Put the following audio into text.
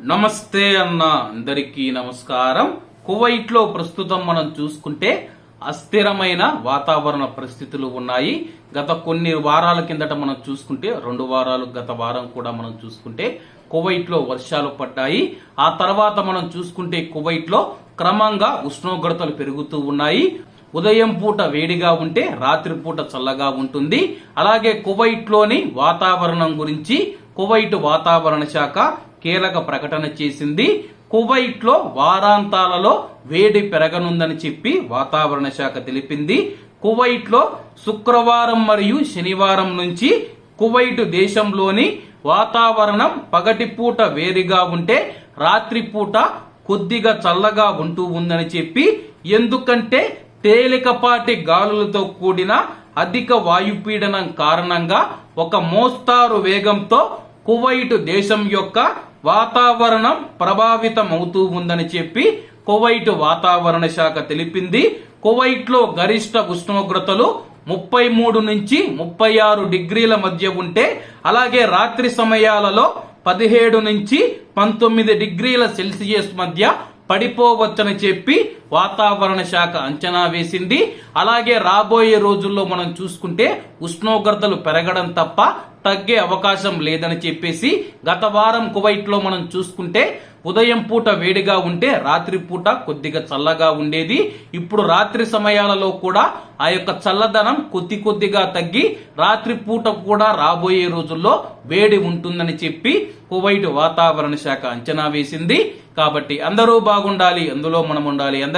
నమస్తే అన్న అందరికీ నమస్కారం. కువైట్లో ప్రస్తుతం మనం చూసుకుంటే అస్థిరమైన వాతావరణ పరిస్థితులు ఉన్నాయి. గత కొన్ని వారాల కిందట మనం చూసుకుంటే రెండు వారాలు గత వారం కూడా మనం చూసుకుంటే కువైట్లో వర్షాలు పడ్డాయి. ఆ తర్వాత మనం చూసుకుంటే కువైట్లో క్రమంగా ఉష్ణోగ్రతలు పెరుగుతూ ఉన్నాయి. ఉదయం పూట వేడిగా ఉంటే రాత్రి పూట చల్లగా ఉంటుంది. అలాగే కువైట్లోని వాతావరణం గురించి కువైట్ వాతావరణ శాఖ కీలక ప్రకటన చేసింది. కువైట్లో వారాంతాలలో వేడి పెరగనుందని చెప్పి వాతావరణ శాఖ తెలిపింది. కువైట్లో శుక్రవారం మరియు శనివారం నుంచి కువైట్ దేశంలోని వాతావరణం పగటిపూట వేడిగా ఉంటే రాత్రిపూట కొద్దిగా చల్లగా ఉంటూ ఉందని చెప్పి ఎందుకంటే తేలికపాటి గాలులతో కూడిన అధిక వాయుపీడనం కారణంగా ఒక మోస్తారు వేగంతో కువైట్ దేశం యొక్క వాతావరణం ప్రభావితం అవుతూ ఉందని చెప్పి కువైట్ వాతావరణ శాఖ తెలిపింది. కువైట్లో గరిష్ట ఉష్ణోగ్రతలు ముప్పై మూడు నుంచి ముప్పై ఆరు డిగ్రీల మధ్య ఉంటే అలాగే రాత్రి సమయాలలో పదిహేడు నుంచి పంతొమ్మిది డిగ్రీల సెల్సియస్ మధ్య పడిపోవచ్చని చెప్పి వాతావరణ శాఖ అంచనా వేసింది. అలాగే రాబోయే రోజుల్లో మనం చూసుకుంటే ఉష్ణోగ్రతలు పెరగడం తప్ప తగ్గే అవకాశం లేదని చెప్పేసి గత వారం కువైట్లో మనం చూసుకుంటే ఉదయం పూట వేడిగా ఉంటే రాత్రి పూట కొద్దిగా చల్లగా ఉండేది. ఇప్పుడు రాత్రి సమయాలలో కూడా ఆ యొక్క చల్లదనం కొద్ది కొద్దిగా తగ్గి రాత్రి పూట కూడా రాబోయే రోజుల్లో వేడి ఉంటుందని చెప్పి కువైట్ వాతావరణ శాఖ అంచనా వేసింది. కాబట్టి అందరూ బాగుండాలి అందులో మనం ఉండాలి.